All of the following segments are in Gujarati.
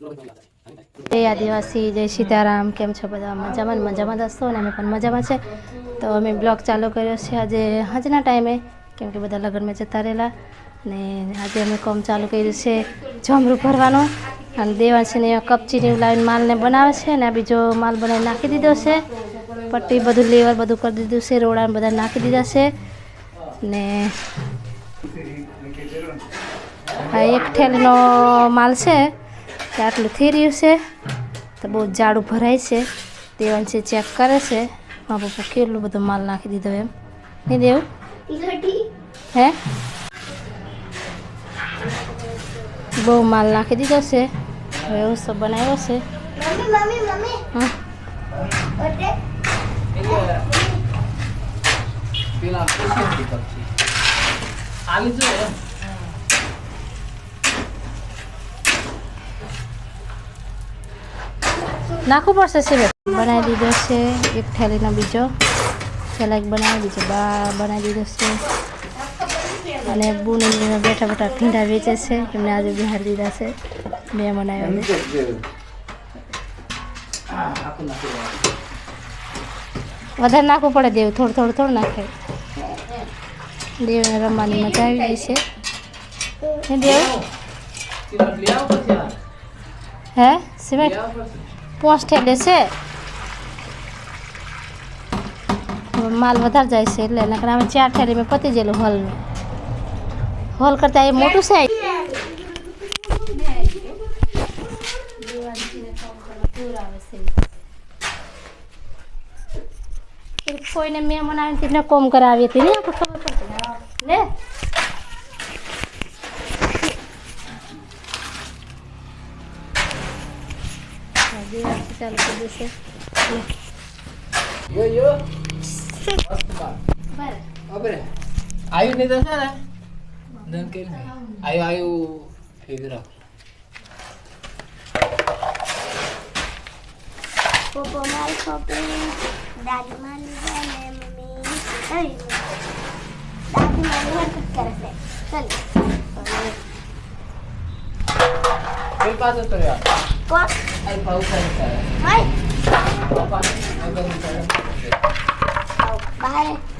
જય આદિવાસી, જય સીતારામ, કેમ છો બધા? મજામાં મજામાં હશો અને અમે પણ મજામાં છે. તો અમે બ્લોગ ચાલુ કર્યો છે આજે આજના ટાઈમે, કેમ કે બધા લગ્નમાં જતા રહેલા અને આજે અમે કોમ ચાલુ કર્યું છે જમરૂ ભરવાનું. અને દેવાંશીને કપચીની લાવીને માલને બનાવે છે અને આ બીજો માલ બનાવી નાખી દીધો છે. પટ્ટી બધું લેવલ બધું કરી દીધું છે રોડાને બધા નાખી દીધા છે. ને આ એક ઠેલનો માલ છે. કે આટલું થઈ રહ્યું છે, તો બહુ જાડું ભરાય છે દેવાંશી ચેક કરે છે મારા પપ્પા કેટલું બધો માલ નાખી દીધો એમ. નહીં દેવ? હે? બહુ માલ નાખી દીધો છે, હવે એવું સબ બનાવ્યો છે. હા પેલા પૈસાથી પક્ષી આવી જો એમ નાખવું પડશે સિવેટ બનાવી દીધો છે. એક થેલીનો બીજો. એક બનાવી દીધો બા બનાવી દીધો છે. અને બુની બેઠા બેઠા ભીંડા વેચે છે. એમને આજે બિહાર દીધા છે. બે બનાવ્યા. વધારે નાખવું પડે દેવ. થોડું થોડું થોડું નાખે. દેવને રમવાની મજા આવી ગઈ છે. હે દેવ. હે? સિમેન્ટ? પોંચ ઠેલે છે. માલ વધારે જાય છે એટલે નકર અમે ચાર ઠેલી મેં પતી ગયેલું હોલનું. હોલ કરતાં એ મોટું છે. કોઈને મહેમાન આવીને કોમ કરાવી હતી ને ખબર પડતી ને? તો છે ને દન કરી ને આયુ આયુ ફેરી રાખો પપ્પા મારી શોપિંગ દાદી મારી છે ને મમ્મી આવી દાદી મારી હરકત કરે છે ચાલ ફેર પાછો તો યાર કોક આઈ પાઉ ખાઈ કરે હાય પપ્પા અગર કરે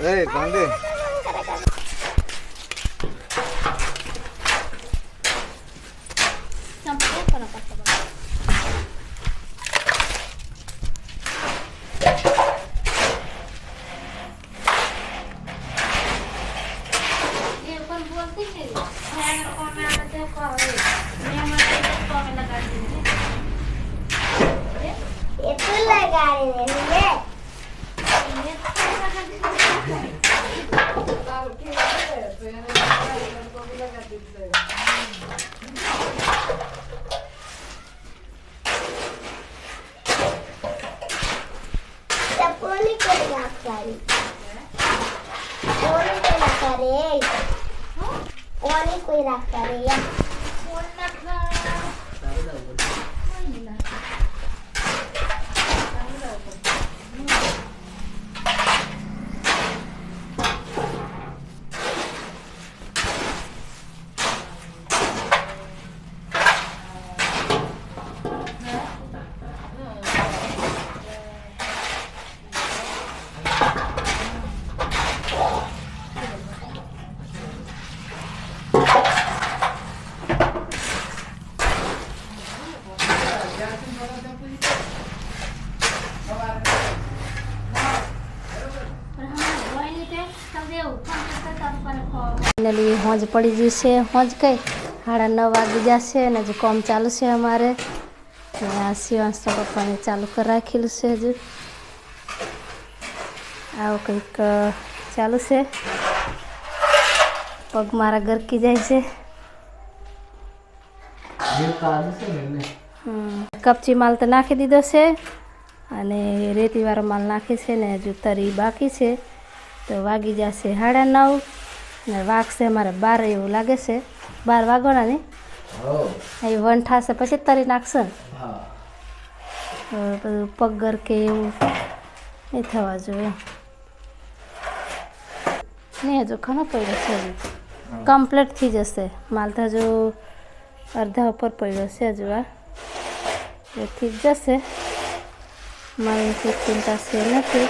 Hey, Bande. પોલી કોઈ રાખવા રે ફાઇનલી હોંજ પડી જશે હોંજ કઈ? સાડા નવ વાગી જશે અને હજુ કોમ ચાલુ છે અમારે. આ સિવાંશ તો પપ્પાને ચાલુ કરી રાખેલું છે હજુ. આવું કંઈક ચાલુ છે. પગ મારા ગરકી જાય છે. કપચી માલ તો નાખી દીધો છે અને રેતીવાળો માલ નાખી છે ને હજુ તરી બાકી છે. તો વાગી જશે સાડા નવ. ને વાગશે અમારે બાર એવું લાગે છે. બાર વાગવાના ને અહીં વન થશે પછી તરી નાખશે ને? બધું પગર કે એવું એ થવા જોઈએ. નહીં હજુ ઘણો પડ્યો છે કમ્પ્લીટ થઈ જશે. માલ તો હજુ અડધા ઉપર પડ્યો છે હજુ આ એ થઈ જશે. મારી ચિંતા છે નથી.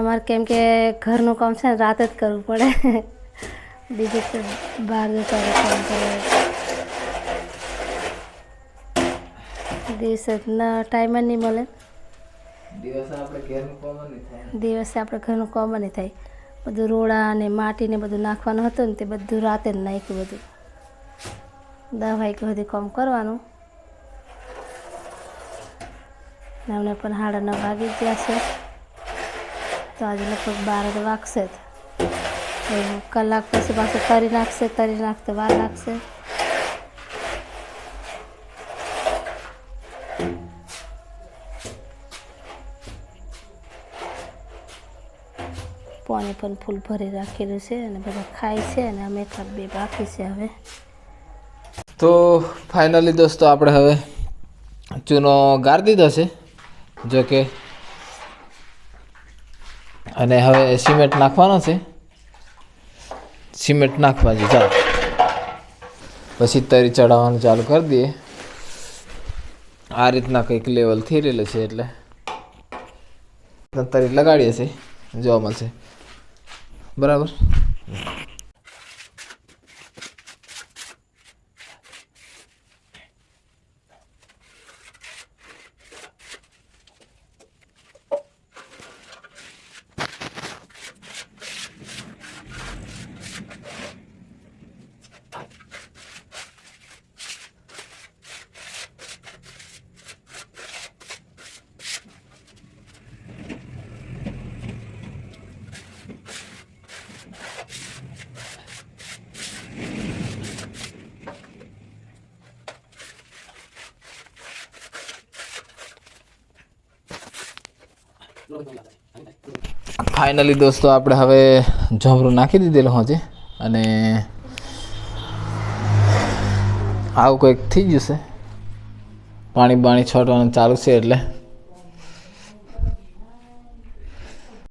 અમારે કેમ કે ઘરનું કામ છે ને રાતે જ કરવું પડે. બીજું તો બહાર જતા કામ કરવું. દિવસે ટાઈમ જ નહીં મળે. દિવસે આપણે ઘેરનું કામ નહીં થાય. બધું રોડા ને માટી ને બધું નાખવાનું હતું ને તે બધું રાતે જ નાખ્યું બધું. દવાઈ કે બધું કામ કરવાનું. અમને પણ સાડા નવ વાગી જ ગયા છે. તો આજે લગભગ બાર તો વાગશે જ. કલાક પછી પાછું તરી નાખશે, તરી નાખતે વાર લાગશે. પાણી પણ ફૂલ ભરી રાખેલું છે અને બધા ખાય છે અને અમે બે બાકી છે હવે. તો ફાઇનલી દોસ્તો, આપણે હવે ચૂનો ગાર દીધો છે. જો કે અને હવે સિમેન્ટ નાખવાનો છે. સિમેન્ટ નાખવા છે, ચાલો. પછી તરી ચડાવવાનું ચાલુ કરી દઈએ. આ રીતના કંઈક લેવલ થઈ રહેલું છે એટલે. તરી લગાડીએ છીએ, જોવા મળશે. બરાબર? ફાઇનલી દોસ્તો, આપણે હવે જમરું નાખી દીધેલું હોજે. અને આવું કંઈક થઈ જશે પાણી બાણી છોડવાનું ચાલુ છે એટલે